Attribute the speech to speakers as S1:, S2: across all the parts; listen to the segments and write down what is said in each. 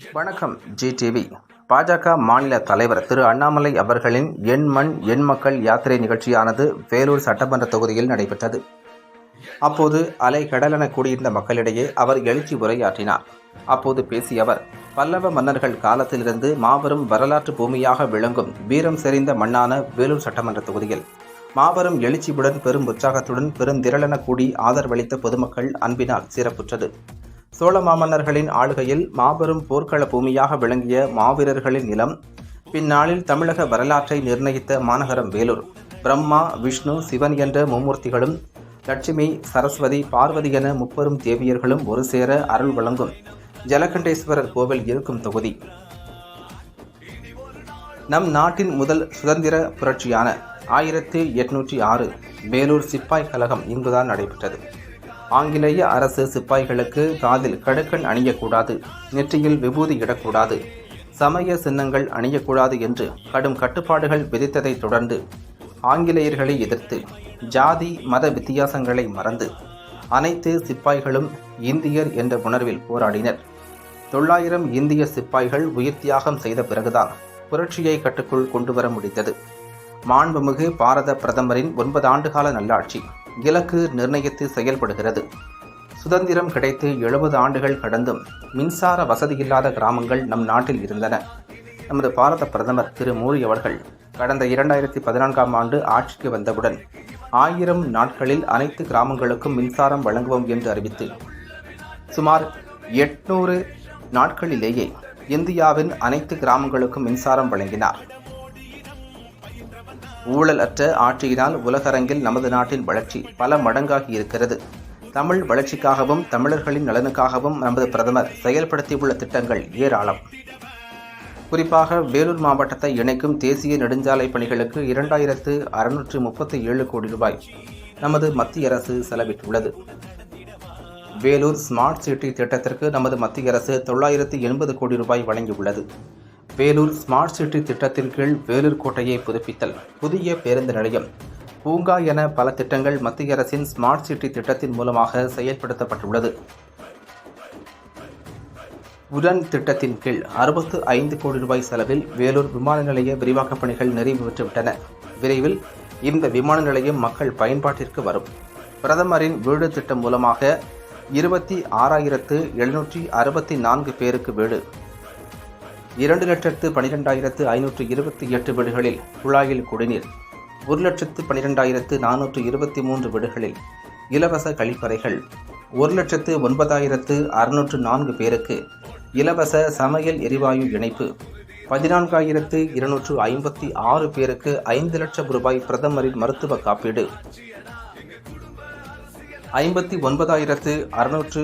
S1: வணக்கம் ஜிடிவி. பாஜக மாநில தலைவர் திரு அண்ணாமலை அவர்களின் எண் மண் எண் மக்கள் யாத்திரை நிகழ்ச்சியானது வேலூர் சட்டமன்ற தொகுதியில் நடைபெற்றது. அப்போது அலை கடலென கூடியிருந்த மக்களிடையே அவர் எழுச்சி உரையாற்றினார். அப்போது பேசிய அவர் பல்லவ மன்னர்கள் காலத்திலிருந்து மாபெரும் வரலாற்று பூமியாக விளங்கும் வீரம் செறிந்த மண்ணான வேலூர் சட்டமன்ற தொகுதியில் மாபெரும் எழுச்சியுடன் பெரும் உற்சாகத்துடன் பெருந்திரளென கூடி ஆதரவளித்த பொதுமக்கள் அன்பினால் சிறப்புற்றது. சோழ மாமன்னர்களின் ஆளுகையில் மாபெரும் போர்க்கள பூமியாக விளங்கிய மாவீரர்களின் நிலம் பின்னாளில் தமிழக வரலாற்றை நிர்ணயித்த மாநகரம் வேலூர். பிரம்மா விஷ்ணு சிவன் என்ற மும்மூர்த்திகளும் லட்சுமி சரஸ்வதி பார்வதி என முப்பெரும் தேவியர்களும் ஒரு சேர அருள் வழங்கும் ஜலகண்டேஸ்வரர் கோவில் இருக்கும் தொகுதி. நம் நாட்டின் முதல் சுதந்திர புரட்சியான ஆயிரத்தி எட்நூற்றி ஆறு வேலூர் சிப்பாய் கழகம் இங்குதான் நடைபெற்றது. ஆங்கிலேய அரசு சிப்பாய்களுக்கு காதில் கடுக்கண் அணியக்கூடாது நெற்றியில் விபூதி இடக்கூடாது. சமய சின்னங்கள் அணியக்கூடாது என்று கடும் கட்டுப்பாடுகள் விதித்ததை தொடர்ந்து ஆங்கிலேயர்களை எதிர்த்து ஜாதி மத வித்தியாசங்களை மறந்து அனைத்து சிப்பாய்களும் இந்தியர் என்ற உணர்வில் போராடினர். தொள்ளாயிரம் இந்திய சிப்பாய்கள் உயிர் தியாகம் செய்த பிறகுதான் புரட்சியை கட்டுக்குள் கொண்டு வர முடிந்தது. மாண்புமிகு பாரத பிரதமரின் ஒன்பது ஆண்டுகால நல்லாட்சி இலக்கு நிர்ணயித்து செயல்படுகிறது. சுதந்திரம் கிடைத்து எழுபது ஆண்டுகள் கடந்தும் மின்சார வசதியில்லாத கிராமங்கள் நம் நாட்டில் இருந்தன. நமது பாரத பிரதமர் திரு மோடி அவர்கள் கடந்த இரண்டாயிரத்தி பதினான்காம் ஆண்டு ஆட்சிக்கு வந்தவுடன் ஆயிரம் நாட்களில் அனைத்து கிராமங்களுக்கும் மின்சாரம் வழங்குவோம் என்று அறிவித்து சுமார் எட்நூறு நாட்களிலேயே இந்தியாவின் அனைத்து கிராமங்களுக்கும் மின்சாரம் வழங்கினார். ஊழல் அற்ற ஆட்சியினால் உலகரங்கில் நமது நாட்டின் வளர்ச்சி பல மடங்காகி இருக்கிறது. தமிழ் வளர்ச்சிக்காகவும் தமிழர்களின் நலனுக்காகவும் நமது பிரதமர் செயல்படுத்தியுள்ள திட்டங்கள் ஏராளம். குறிப்பாக வேலூர் மாவட்டத்தை இணைக்கும் தேசிய நெடுஞ்சாலை பணிகளுக்கு இரண்டாயிரத்து அறுநூற்று முப்பத்தி ஏழு கோடி ரூபாய் நமது மத்திய அரசு செலவிட்டுள்ளது. வேலூர் ஸ்மார்ட் சிட்டி திட்டத்திற்கு நமது மத்திய அரசு தொள்ளாயிரத்து எண்பது கோடி ரூபாய் வழங்கியுள்ளது. வேலூர் ஸ்மார்ட் சிட்டி திட்டத்தின் கீழ் வேலூர் கோட்டையை புதுப்பித்தல். புதிய பேருந்து நிலையம். பூங்கா என பல திட்டங்கள் மத்திய அரசின் ஸ்மார்ட் சிட்டி திட்டத்தின் மூலமாக செயல்படுத்தப்பட்டுள்ளது. உடன் திட்டத்தின் கீழ் அறுபத்து ஐந்து கோடி ரூபாய் செலவில் வேலூர் விமான நிலைய விரிவாக்கப் பணிகள் நிறைவு பெற்றுவிட்டன. விரைவில் இந்த விமான நிலையம் மக்கள் பயன்பாட்டிற்கு வரும். பிரதமரின் வீடு திட்டம் மூலமாக இருபத்தி ஆறாயிரத்து எழுநூற்றி அறுபத்தி நான்கு பேருக்கு வீடு இரண்டு லட்சத்து பனிரெண்டாயிரத்து ஐநூற்று இருபத்தி எட்டு வீடுகளில் குழாயில் குடிநீர் ஒரு லட்சத்து பனிரெண்டாயிரத்து நானூற்று இருபத்தி மூன்று வீடுகளில் இலவச கழிப்பறைகள் ஒரு லட்சத்து ஒன்பதாயிரத்து அறுநூற்று நான்கு பேருக்கு இலவச சமையல் எரிவாயு இணைப்பு பதினான்காயிரத்து இருநூற்று ஐம்பத்தி ஆறு பேருக்கு ஐந்து லட்சம் ரூபாய் பிரதமரின் மருத்துவ காப்பீடு ஐம்பத்தி ஒன்பதாயிரத்து அறுநூற்று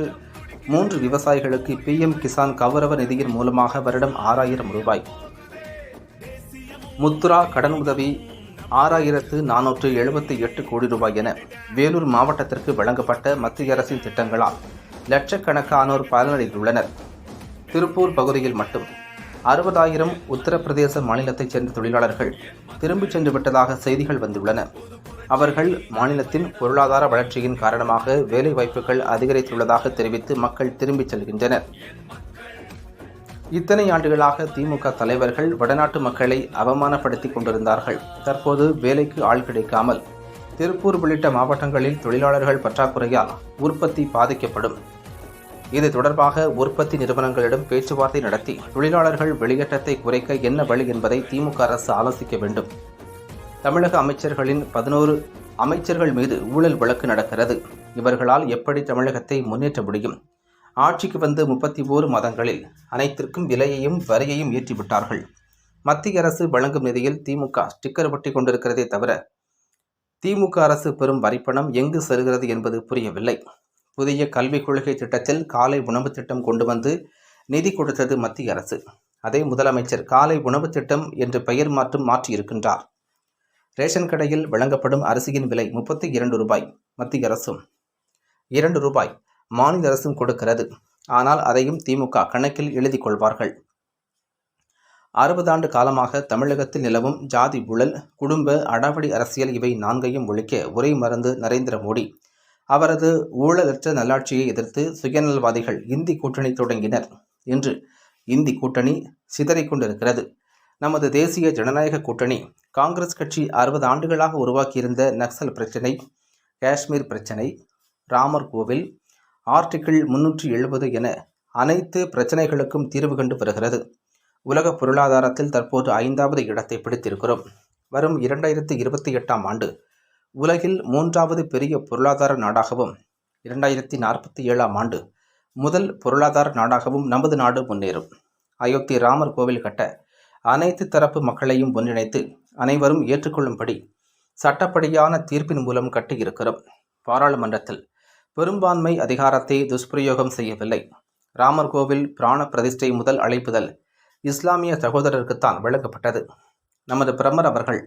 S1: மூன்று விவசாயிகளுக்கு பிஎம் கிசான் கௌரவ நிதியின் மூலமாக வருடம் ஆறாயிரம் ரூபாய். முத்ரா கடன் உதவி ஆறாயிரத்து நானூற்று எழுபத்தி எட்டு கோடி ரூபாய் என வேலூர் மாவட்டத்திற்கு வழங்கப்பட்ட மத்திய அரசின் திட்டங்களால் லட்சக்கணக்கானோர் பயனடைந்துள்ளனர். திருப்பூர் பகுதியில் மட்டும் அறுபதாயிரம் உத்தரப்பிரதேச மாநிலத்தைச் சேர்ந்த தொழிலாளர்கள் திரும்பிச் சென்று விட்டதாக செய்திகள் வந்துள்ளன. அவர்கள் மாநிலத்தின் பொருளாதார வளர்ச்சியின் காரணமாக வேலைவாய்ப்புகள் அதிகரித்துள்ளதாக தெரிவித்து மக்கள் திரும்பிச் செல்கின்றனர். இத்தனை ஆண்டுகளாக திமுக தலைவர்கள் வடநாட்டு மக்களை அவமானப்படுத்திக் கொண்டிருந்தார்கள். தற்போது வேலைக்கு ஆள் கிடைக்காமல் திருப்பூர் உள்ளிட்ட மாவட்டங்களில் தொழிலாளர்கள் பற்றாக்குறையால் உற்பத்தி பாதிக்கப்படும். இது தொடர்பாக உற்பத்தி நிறுவனங்களிடம் பேச்சுவார்த்தை நடத்தி தொழிலாளர்கள் வெளியேற்றத்தை குறைக்க என்ன வழி என்பதை திமுக அரசு ஆலோசிக்க வேண்டும். தமிழக அமைச்சர்களின் பதினோரு அமைச்சர்கள் மீது ஊழல் வழக்கு நடக்கிறது. இவர்களால் எப்படி தமிழகத்தை முன்னேற்ற முடியும்? ஆட்சிக்கு வந்து முப்பத்தி ஓரு மாதங்களில் அனைத்திற்கும் விலையையும் வரியையும் ஏற்றிவிட்டார்கள். மத்திய அரசு வழங்கும் நிதியில் திமுக ஸ்டிக்கர் ஒட்டி கொண்டிருக்கிறதே தவிர திமுக அரசு பெறும் வரிப்பணம் எங்கு செல்கிறது என்பது புரியவில்லை. புதிய கல்விக் கொள்கை திட்டத்தில் காலை உணவு திட்டம் கொண்டு வந்து நிதி கொடுத்தது மத்திய அரசு. அதே முதலமைச்சர் காலை உணவு திட்டம் என்று பெயர் மாற்றும் மாற்றியிருக்கின்றார். ரேஷன் கடையில் வழங்கப்படும் அரிசியின் விலை முப்பத்தி இரண்டு ரூபாய் மத்திய அரசும் இரண்டு ரூபாய் மாநில அரசும் கொடுக்கிறது. ஆனால் அதையும் திமுக கணக்கில் எழுதி கொள்வார்கள். அறுபது ஆண்டு காலமாக தமிழகத்தில் நிலவும் ஜாதி ஊழல் குடும்ப அடாவடி அரசியல் இவை நான்கையும் ஒழிக்க உரை மறந்து நரேந்திர மோடி. அவரது ஊழலற்ற நல்லாட்சியை எதிர்த்து சுயநலவாதிகள் இந்தி கூட்டணி தொடங்கினர் என்று இந்தி கூட்டணி சிதறிக் கொண்டிருக்கிறது. நமது தேசிய ஜனநாயக கூட்டணி காங்கிரஸ் கட்சி அறுபது ஆண்டுகளாக உருவாக்கியிருந்த நக்சல் பிரச்சினை காஷ்மீர் பிரச்சினை ராமர் கோவில் ஆர்டிகிள் முன்னூற்றி எழுபது என அனைத்து பிரச்சனைகளுக்கும் தீர்வு கண்டு வருகிறது. உலக பொருளாதாரத்தில் தற்போது ஐந்தாவது இடத்தை பிடித்திருக்கிறோம். வரும் இரண்டாயிரத்தி இருபத்தி எட்டாம் ஆண்டு உலகில் மூன்றாவது பெரிய பொருளாதார நாடாகவும் இரண்டாயிரத்தி நாற்பத்தி ஏழாம் ஆண்டு முதல் பொருளாதார நாடாகவும் நமது நாடு முன்னேறும். அயோத்தி ராமர் கோவில் கட்ட அனைத்து தரப்பு மக்களையும் ஒன்றிணைத்து அனைவரும் ஏற்றுக்கொள்ளும்படி சட்டப்படியான தீர்ப்பின் மூலம் கட்டியிருக்கிறோம் பாராளுமன்றத்தில் பெரும்பான்மை அதிகாரத்தை துஷ்பிரயோகம் செய்யவில்லை. ராமர் கோவில் பிராண பிரதிஷ்டை முதல் அழைப்புதல் இஸ்லாமிய சகோதரருக்குத்தான் வழங்கப்பட்டது நமது பிரமர் அவர்கள்